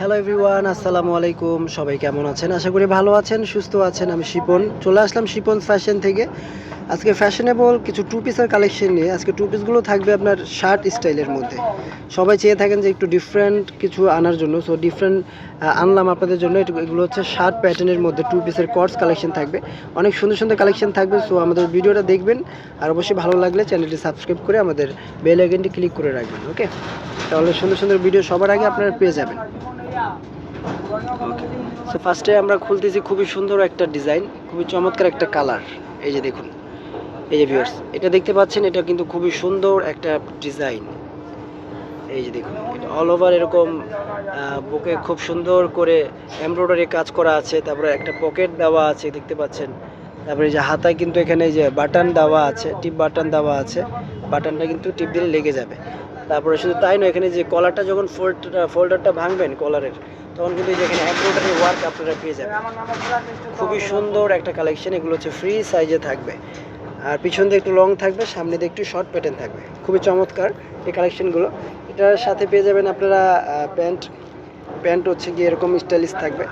Hello everyone আসসালামু আলাইকুম। সবাই কেমন আছেন? আশা করি ভালো আছেন, সুস্থ আছেন। আমি শিপন। চলে আসলাম শিপন ফ্যাশন থেকে। আজকে ফ্যাশনেবল কিছু টু পিসের কালেকশন নিয়ে, আজকে টু পিসগুলো থাকবে আপনার শার্ট স্টাইলের মধ্যে। সবাই চেয়ে থাকেন যে একটু ডিফারেন্ট কিছু আনার জন্য সো ডিফারেন্ট আনলাম আপনাদের জন্য। এগুলো হচ্ছে শার্ট প্যাটার্নের মধ্যে টু পিসের কর্স কালেকশন থাকবে। অনেক সুন্দর সুন্দর কালেকশন থাকবে সো আমাদের ভিডিওটা দেখবেন। আর অবশ্যই ভালো লাগলে চ্যানেলটি সাবস্ক্রাইব করে আমাদের বেল আইকনটি ক্লিক করে রাখবেন ওকে তাহলে সুন্দর সুন্দর ভিডিও সবার আগে আপনারা পেয়ে যাবেন। ফার্স্টে আমরা খুলতেছি খুবই সুন্দর একটা ডিজাইন খুবই চমৎকার একটা কালার এই যে দেখুন। এই যে ভিউয়ার্স এটা দেখতে পাচ্ছেন, এটা কিন্তু খুবই সুন্দর একটা ডিজাইন এই যে দেখুন অল ওভার এরকম বুকে খুব সুন্দর করে এমব্রয়ডারি কাজ করা আছে, তারপরে একটা পকেট দেওয়া আছে, দেখতে পাচ্ছেন। তারপরে যে হাতায় কিন্তু এখানে যে বাটন দেওয়া আছে টিপ বাটন দেওয়া আছে বাটনটা কিন্তু টিপ দিলে লেগে যাবে। তারপরে শুধু তাই নয়, এখানে যে কলারটা যখন ফোল্ড ফোল্ডারটা ভাঙবেন কলারের তখন কিন্তু যে এখানে এমব্রয়ডারি ওয়ার্ক আপনারা পেয়ে যাবেন। খুবই সুন্দর একটা কালেকশন এগুলো হচ্ছে ফ্রি সাইজে থাকবে। আর পিছন দিয়ে একটু লং থাকবে, সামনে দিয়ে একটু শর্ট প্যাটার্ন থাকবে। খুবই চমৎকার এই কালেকশনগুলো এটার সাথে পেয়ে যাবেন আপনারা প্যান্ট প্যান্ট হচ্ছে গিয়ে এরকম স্টাইলিশ থাকবে।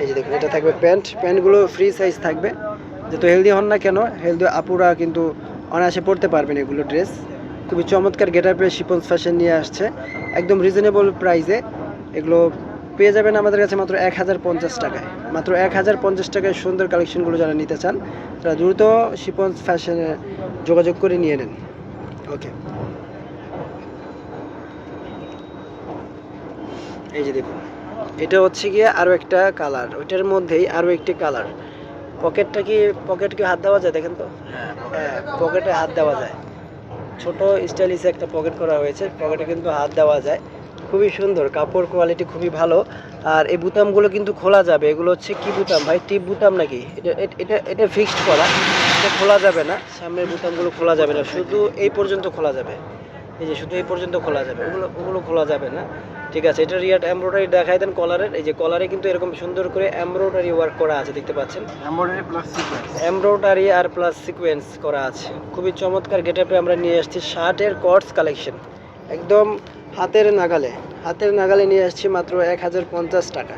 এই যে দেখুন, এটা থাকবে প্যান্ট প্যান্টগুলো ফ্রি সাইজ থাকবে। যেহেতু হেলদি হন না কেন হেলদি আপুরা কিন্তু অনায়াসে পড়তে পারবেন এগুলো ড্রেস খুবই চমৎকার গেটার পেয়ে শিপন্স ফ্যাশন নিয়ে আসছে। একদম রিজনেবল প্রাইসে এগুলো পেয়ে যাবেন আমাদের কাছে মাত্র এক হাজার পঞ্চাশ টাকায়। মাত্র এক হাজার পঞ্চাশ টাকায় সুন্দর কালেকশনগুলো যারা নিতে চান, তারা দ্রুত শিপন্স ফ্যাশনে যোগাযোগ করে নিয়ে নেন। ওকে এই যে দেখুন, এটা হচ্ছে গিয়ে আরও একটা কালার ওইটার মধ্যেই আরও একটি কালার পকেটটা কি পকেট কি হাত দেওয়া যায় দেখেন তো? হ্যাঁ পকেটে হাত দেওয়া যায়। ছোট স্টাইলিশে একটা পকেট করা হয়েছে পকেটে কিন্তু হাত দেওয়া যায়। খুবই সুন্দর কাপড় কোয়ালিটি খুবই ভালো। আর এই বুতামগুলো কিন্তু খোলা যাবে এগুলো হচ্ছে কি বুতাম ভাই? টিপ বুতাম নাকি? এটা এটা এটা ফিক্সড করা এটা খোলা যাবে না সামনের বুতামগুলো খোলা যাবে না শুধু এই পর্যন্ত খোলা যাবে। এই যে শুধু এই পর্যন্ত খোলা যাবে ওগুলো ওগুলো খোলা যাবে না। ঠিক আছে এটা রিয়াট এমব্রয়ডারি দেখাই দেন কলারের এই যে কলারে কিন্তু এরকম সুন্দর করে এমব্রয়ডারি ওয়ার্ক করা আছে দেখতে পাচ্ছেন? এমব্রয়ডারি প্লাস সিকোয়েন্স এমব্রয়ডারি আর প্লাস সিকোয়েন্স করা আছে। খুবই চমৎকার গেটআপে আমরা নিয়ে আসছি শার্টের কটস কালেকশন একদম হাতের নাগালে হাতের নাগালে নিয়ে আসছি মাত্র এক হাজার পঞ্চাশ টাকা।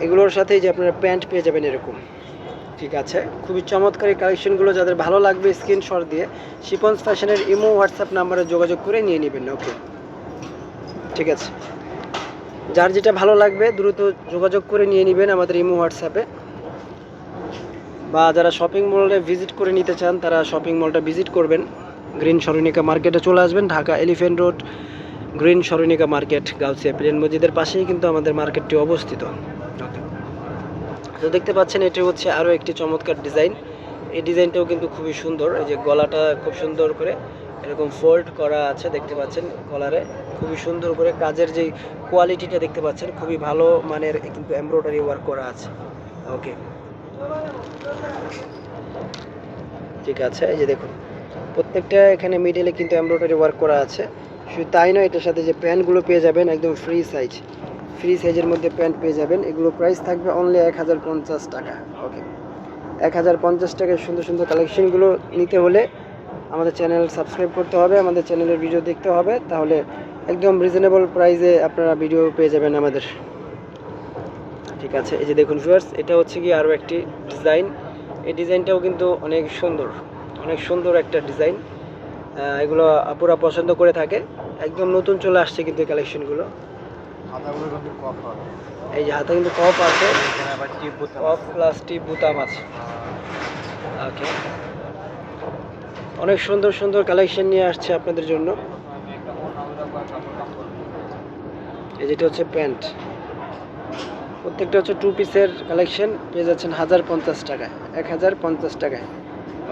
এগুলোর সাথেই যে আপনারা প্যান্ট পেয়ে যাবেন এরকম। ঠিক আছে? খুবই চমৎকার কালেকশনগুলো, যাদের ভালো লাগবে স্ক্রিনশট দিয়ে শিপন্স ফ্যাশনের ইমো, হোয়াটসঅ্যাপ নাম্বারে যোগাযোগ করে নিয়ে নেবেন, ওকে? ঠিক আছে? যার যেটা ভালো লাগবে, দ্রুত যোগাযোগ করে নিয়ে নেবেন আমাদের ইমো, হোয়াটসঅ্যাপে। বা যারা শপিং মলে ভিজিট করে নিতে চান, তারা শপিং মলটা ভিজিট করবেন। গ্রিন সরণিকা মার্কেটে চলে আসবেন, Dhaka elephant road, green Saranika market, Gausia plane মসজিদের পাশেই কিন্তু আমাদের মার্কেটটি অবস্থিত। তো দেখতে পাচ্ছেন, এটি হচ্ছে আরও একটি চমৎকার ডিজাইন। এই ডিজাইনটাও কিন্তু খুবই সুন্দর, এই যে গলাটা খুব সুন্দর করে এরকম ফোল্ড করা আছে, দেখতে পাচ্ছেন কলারে খুবই সুন্দর করে কাজের যে কোয়ালিটিটা দেখতে পাচ্ছেন, খুবই ভালো মানের কিন্তু এমব্রয়ডারি ওয়ার্ক করা আছে। ওকে। ঠিক আছে, এই যে দেখুন। প্রত্যেকটা এখানে মিডলে কিন্তু এমব্রয়ডারি ওয়ার্ক করা আছে। শুধু তাই নয়, এটার সাথে যে প্যান্টগুলো পেয়ে যাবেন, একদম ফ্রি সাইজ ফ্রি সাইজের মধ্যে প্যান্ট পেয়ে যাবেন। এগুলো প্রাইস থাকবে অনলি এক হাজার পঞ্চাশ টাকা। ওকে এক হাজার পঞ্চাশ টাকার সুন্দর সুন্দর কালেকশনগুলো নিতে হলে আমাদের চ্যানেল সাবস্ক্রাইব করতে হবে, আমাদের চ্যানেলের ভিডিও দেখতে হবে, তাহলে একদম রিজনেবল প্রাইসে আপনারা ভিডিও পেয়ে যাবেন আমাদের। ঠিক আছে, এই যে দেখুন ভিউয়ার্স এটা হচ্ছে কি আরও একটি ডিজাইন এই ডিজাইনটাও কিন্তু অনেক সুন্দর। অনেক সুন্দর একটা ডিজাইন। এগুলো আপুরা পছন্দ করে থাকে। একদম নতুন চলে আসছে কিন্তু কালেকশনগুলো। এই যে হাতে কিন্তু কপ আছে। কপ প্লাস টিপ বুতাম আছে। ওকে। অনেক সুন্দর সুন্দর কালেকশন নিয়ে আসছে আপনাদের জন্য। এই যেটা হচ্ছে প্যান্ট। প্রত্যেকটা হচ্ছে টু পিসের কালেকশন। পেয়ে যাচ্ছেন হাজার পঞ্চাশ টাকায়। এক হাজার পঞ্চাশ টাকায়।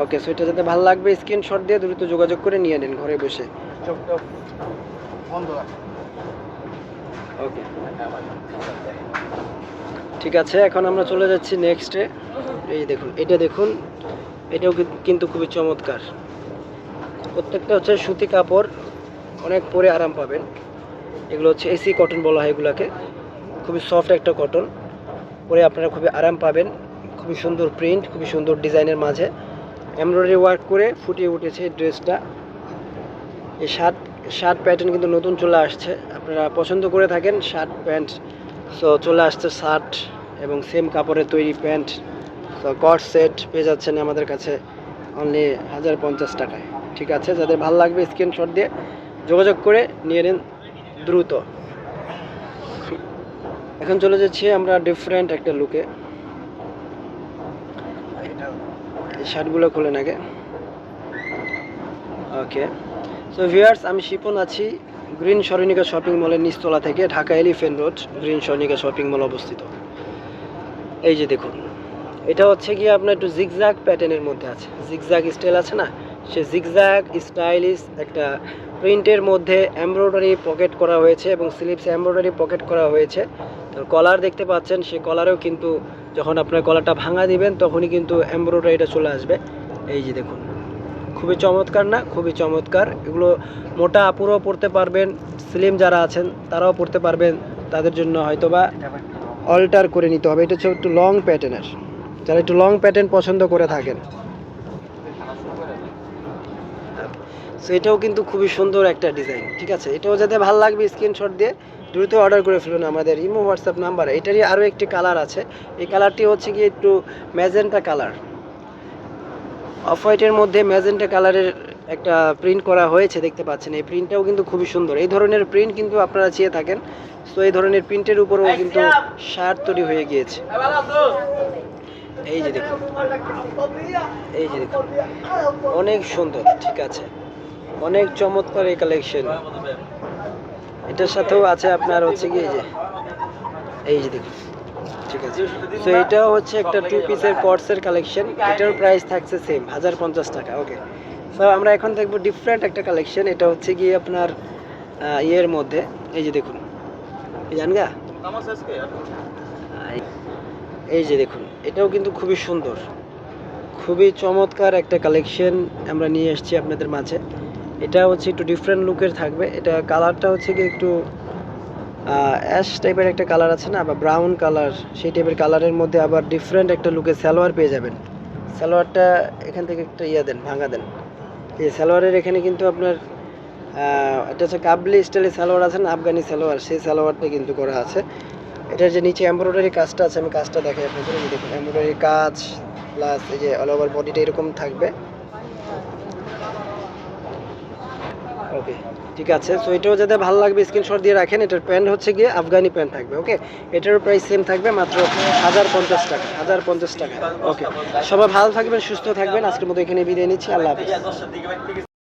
ওকে সো এটা যাতে ভালো লাগবে স্ক্রিনশট দিয়ে দ্রুত যোগাযোগ করে নিয়ে নিন ঘরে বসে। ওকে ঠিক আছে, এখন আমরা চলে যাচ্ছি নেক্সটে এই দেখুন, এটা দেখুন, এটাও কিন্তু খুবই চমৎকার। প্রত্যেকটা হচ্ছে সুতি কাপড়, অনেক পরে আরাম পাবেন। এগুলো হচ্ছে এসি কটন বলা হয় এগুলোকে। খুবই সফট একটা কটন পরে আপনারা খুবই আরাম পাবেন। খুবই সুন্দর প্রিন্ট খুবই সুন্দর ডিজাইনের মাঝে। এমব্রয়ডারি ওয়ার্ক করে ফুটিয়ে উঠেছে ড্রেসটা। এই শার্ট শার্ট প্যাটার্ন কিন্তু নতুন চলে আসছে। আপনারা পছন্দ করে থাকেন শার্ট, প্যান্ট, সো চলে আসছে শার্ট এবং সেম কাপড়ের তৈরি প্যান্ট। সো কট সেট পেয়ে যাচ্ছেন আমাদের কাছে অনলি হাজার পঞ্চাশ টাকায়। ঠিক আছে? যাদের ভালো লাগবে স্ক্রিনশট দিয়ে যোগাযোগ করে নিয়ে নিন দ্রুত। এখন চলে যাচ্ছি আমরা ডিফারেন্ট একটা লুকে এই শার্টগুলো খুলে নাগে ওকে সো ভিউয়ার্স আমি শিপন আছি গ্রিন সরণিকা শপিং মলের নিচতলা থেকে, Dhaka elephant road, green Saranika shopping mall অবস্থিত। এই যে দেখুন, এটা হচ্ছে কি আপনার একটু জিগজ্যাগ প্যাটার্নের মধ্যে আছে। জিগজ্যাগ স্টাইল আছে না? সে জিগজ্যাগ স্টাইলিশ একটা প্রিন্টের মধ্যে এমব্রয়ডারি পকেট করা হয়েছে এবং স্লিপস এমব্রয়ডারি পকেট করা হয়েছে। তো কলার দেখতে পাচ্ছেন সেই কলারেও কিন্তু যখন আপনার কলারটা ভাঙা দিবেন, তখনই কিন্তু এমব্রয়ডারিটা চলে আসবে। এই যে দেখুন, খুবই চমৎকার না? খুবই চমৎকার। এগুলো মোটা আপুরাও পড়তে পারবেন, স্লিম যারা আছেন, তারাও পড়তে পারবেন। তাদের জন্য হয়তো বা অল্টার করে নিতে হবে। এটা হচ্ছে একটু লং প্যাটার্নের। যারা একটু লং প্যাটার্ন পছন্দ করে থাকেন। সো এটাও কিন্তু খুবই সুন্দর একটা ডিজাইন ঠিক আছে? এটাও যাতে ভালো লাগবে স্ক্রিনশট দিয়ে দ্রুত অর্ডার করে ফেলুন আমাদের ইমো হোয়াটসঅ্যাপ নাম্বার এটারই আরও একটি কালার আছে। এই কালারটি হচ্ছে কি একটু ম্যাজেন্টা কালার অফ হোয়াইটের মধ্যে ম্যাজেন্টা কালারের একটা প্রিন্ট করা হয়েছে দেখতে পাচ্ছেন। এই প্রিন্টটাও কিন্তু খুবই সুন্দর। এই ধরনের প্রিন্ট কিন্তু আপনারা চেয়ে থাকেন। সো এই ধরনের প্রিন্টের উপরেও কিন্তু শার্ট তৈরি হয়ে গিয়েছে। এই যে দেখুন। এই যে দেখুন। অনেক সুন্দর ঠিক আছে? অনেক চমৎকার এই কালেকশন এটার সাথেও আছে আপনার হচ্ছে কি এই যে এই যে দেখুন, ঠিক আছে। তো এটাও হচ্ছে একটা টু পিসের কটসের কালেকশন এটার প্রাইস থাকছে সেম হাজার পঞ্চাশ টাকা ওকে সো আমরা এখন দেখব ডিফারেন্ট একটা কালেকশন এটা হচ্ছে গিয়ে আপনার ইয়ের মধ্যে, এই যে দেখুন। জানগা এই যে দেখুন, এটাও কিন্তু খুবই সুন্দর। খুবই চমৎকার একটা কালেকশন আমরা নিয়ে এসেছি আপনাদের মাঝে। এটা হচ্ছে একটু ডিফারেন্ট লুকের থাকবে। এটা কালারটা হচ্ছে কি একটু অ্যাশ টাইপের একটা কালার আছে না বা ব্রাউন কালার সেই টাইপের কালারের মধ্যে আবার ডিফারেন্ট একটা লুকের সালোয়ার পেয়ে যাবেন। সালোয়ারটা এখান থেকে একটা ইয়ে দেন, ভাঙা দেন। এই সালোয়ারের এখানে কিন্তু আপনার এটা হচ্ছে কাবলি স্টাইলের সালোয়ার আছে না, আফগানি সালোয়ার, সেই সালোয়ারটা কিন্তু করা আছে। এটার যে নিচে এমব্রয়ডারি কাজটা আছে, আমি কাজটা দেখাই আপনাদের দেখুন এমব্রয়ডারি কাজ প্লাস এই যে অল ওভার বডিটা এরকম থাকবে। ওকে, ঠিক আছে। সো এটাও যাতে ভালো লাগবে স্ক্রিনশট দিয়ে রাখেন, এটার প্যান্ট হচ্ছে গিয়ে আফগানি প্যান্ট থাকবে, ওকে? এটারও প্রাইস সেম থাকবে, মাত্র হাজার পঞ্চাশ টাকা, হাজার পঞ্চাশ টাকা, ওকে। সবাই ভালো থাকবেন, সুস্থ থাকবেন, আজকের মতো এখানে বিদায় নিচ্ছি, আল্লাহ হাফিজ।